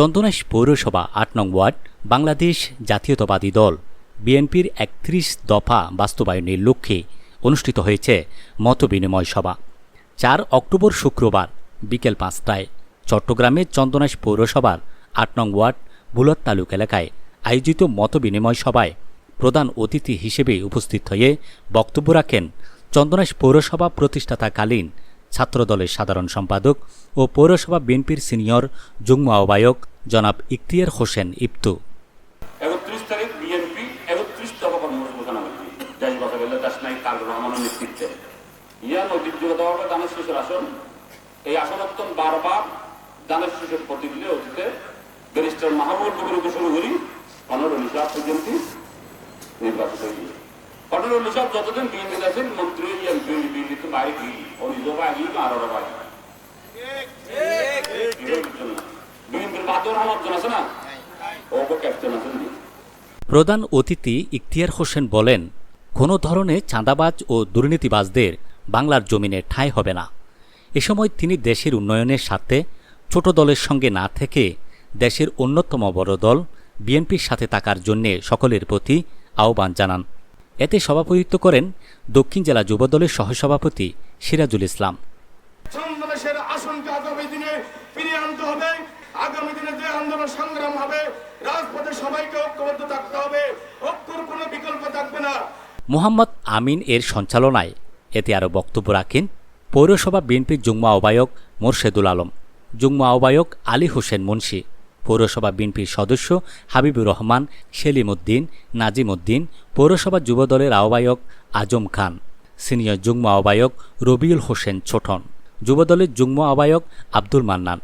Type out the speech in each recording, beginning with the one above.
চন্দনাইশ পৌরসভা আট নং ওয়ার্ড, বাংলাদেশ জাতীয়তাবাদী দল, বিএনপির একত্রিশ দফা বাস্তবায়নের লক্ষ্যে অনুষ্ঠিত হয়েছে মতবিনিময় সভা। চার অক্টোবর শুক্রবার বিকেল পাঁচটায় চট্টগ্রামের চন্দনাইশ পৌরসভার আট নং ওয়ার্ড বুলত তালুক এলাকায় আয়োজিত মতবিনিময় সভায় প্রধান অতিথি হিসেবে উপস্থিত হয়ে বক্তব্য রাখেন চন্দনাইশ পৌরসভা প্রতিষ্ঠাতাকালীন ছাত্রদলের সাধারণ সম্পাদক ও পৌরসভা বিএনপির সিনিয়র যুগ্ম আহ্বায়ক জনাব ইখতিয়ার হোসেন ইপ্তু একত্রিশ তারিখ বিএনপি একত্রিশ রহমানের নেতৃত্বে। আসন। এই বারবার শুরু করি নির্বাচিত হয়েছিল পনেরো নিশাব যতদিন বিএনপি আছেন, মন্ত্রী, এমপি বিএনপি বাইরে গিয়ে ও নিজেও বাইরে আর বাইরে বিএনপির বাদর রহমান আছে না? প্রধান অতিথি ইখতিয়ার হোসেন বলেন, কোনো ধরনের চাঁদাবাজ ও দুর্নীতিবাজদের বাংলার জমিনে ঠাঁই হবে না। এ সময় তিনি দেশের উন্নয়নের সাথে ছোট দলের সঙ্গে না থেকে দেশের অন্যতম বড় দল বিএনপির সাথে থাকার জন্যে সকলের প্রতি আহ্বান জানান। এতে সভাপতিত্ব করেন দক্ষিণ জেলা যুবদলের সহসভাপতি সিরাজুল ইসলাম। বাংলাদেশের আসনকে আগামী দিনে ফিরিয়ে আনতে হবে। আগামী দিনে যে আন্দোলন সংগ্রাম হবে রাজপথে সবাইকে ঐক্যবদ্ধ থাকতে হবে। ঐক্যর কোনো বিকল্প থাকবে না। মোহাম্মদ আমিন এর সঞ্চালনায় এতে আরও বক্তব্য রাখেন পৌরসভা বিএনপির যুগ্ম আহ্বায়ক মোরশেদুল আলম যুগ্ম আহ্বায়ক আলী হোসেন মুন্সি। পৌরসভা বিএনপির সদস্য হাবিবুর রহমান সেলিম উদ্দিন নাজিম উদ্দিন পৌরসভা যুবদলের আহ্বায়ক আজম খান, সিনিয়র যুগ্ম আহ্বায়ক রবিউল হোসেন ছোটন, যুবদলের যুগ্ম আহ্বায়ক আব্দুল মান্নান,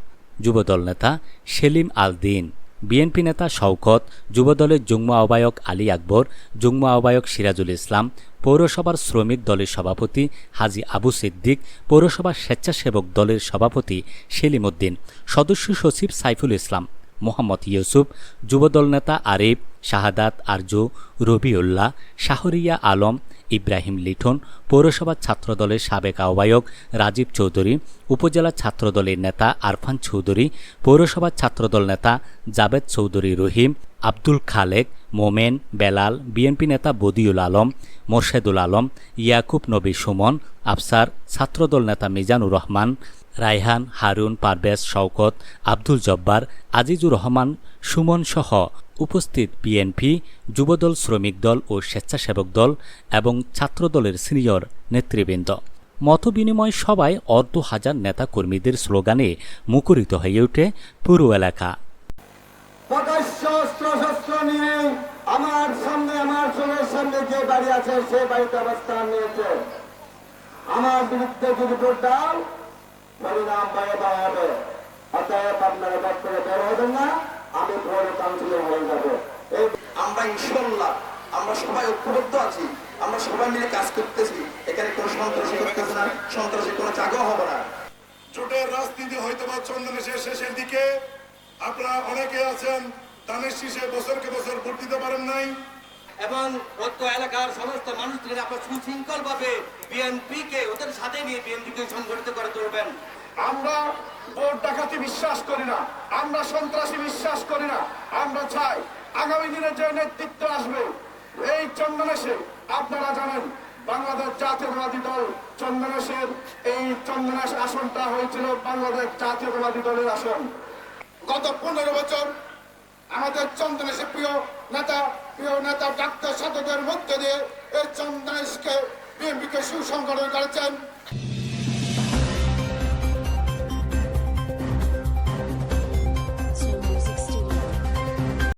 যুবদল নেতা সেলিম আল দিন বিএনপি নেতা শওকত, যুবদলের যুগ্ম আহ্বায়ক আলী আকবর, যুগ্ম আহ্বায়ক সিরাজুল ইসলাম, পৌরসভার শ্রমিক দলের সভাপতি হাজি আবু সিদ্দিক, পৌরসভার স্বেচ্ছাসেবক দলের সভাপতি সেলিম উদ্দিন সদস্য সচিব সাইফুল ইসলাম মোহাম্মদ ইউসুফ, যুবদল নেতা আরিফ, শাহাদাত আরজু, রবিউল্লাহ, শাহরিয়া আলম, ইব্রাহিম লিঠন পৌরসভা ছাত্রদলের সাবেক আহ্বায়ক রাজীব চৌধুরী, উপজেলা ছাত্রদলের নেতা আরফান চৌধুরী, পৌরসভা ছাত্রদল নেতা জাবেদ চৌধুরী রহিম আব্দুল খালেক, মোমেন, বেলাল, বিএনপি নেতা বদিউল আলম, মোর্শেদুল আলম, ইয়াকুব নবী সুমন, আফসার ছাত্রদল নেতা মিজানুর রহমান, রায়হান, হারুন, পারভেজ, শওকত, আব্দুল জব্বার, আজিজুর রহমান, সুমন সহ উপস্থিত বিএনপি, যুবদল শ্রমিক দল ও স্বেচ্ছাসেবক দল এবং ছাত্রদলের সিনিয়র নেতৃবৃন্দ। মতবিনিময় সভায় অর্ধ হাজার নেতাকর্মীদের স্লোগানে মুখরিত হয়ে ওঠে পুরো এলাকা। বাড়ি আছে, সে বাড়িতে অবস্থান নিয়েছে। আমার বিরুদ্ধে যদি ভোট দাও পরিণাম বাড়াতে হবে। অতএব আপনারা ভোট করে বের হবেন না, আমি পৌর কাউন্সিলর হয়ে যাব। আমরা ইনশাল্লাহ আমরা সবাই ঐক্যবদ্ধ আছি, আমরা সবাই মিলে কাজ করতেছি। এখানে কোনো সন্ত্রাসী করতেছে না, সন্ত্রাসী কোনো জায়গাও হবে না। জোটের রাজনীতি হয়তো বা চন্দনেশের শেষের দিকে। আপনারা অনেকে আছেন দানের শীষে বছরকে বছর ভোট দিতে পারেন নাই। এবং ঐক্য এলাকার সমস্ত মানুষদের আপনার সুশৃঙ্খল ভাবে বিএনপি কে ওদের সাথে নিয়ে বিএনপি কে সংগঠিত করে তুলবেন। আমরা ভোট ডাকাতি বিশ্বাস করি না, আমরা সন্ত্রাসী বিশ্বাস করি না, আমরা চাই আগামী দিনে যে নেতৃত্ব আসবে, এই চন্দনেশে, আপনারা জানেন, বাংলাদেশ জাতীয়তাবাদী দল চন্দনেশের, এই চন্দনেশ আসনটা হয়েছিল বাংলাদেশ জাতীয়তাবাদী দলের আসন। গত পনেরো বছর আমাদের চন্দনেশের প্রিয় নেতা ডাক্তার সাধকের মধ্য দিয়ে এই চন্দ্রাইশকে বিএনপিকে সুসংগঠন করেছেন।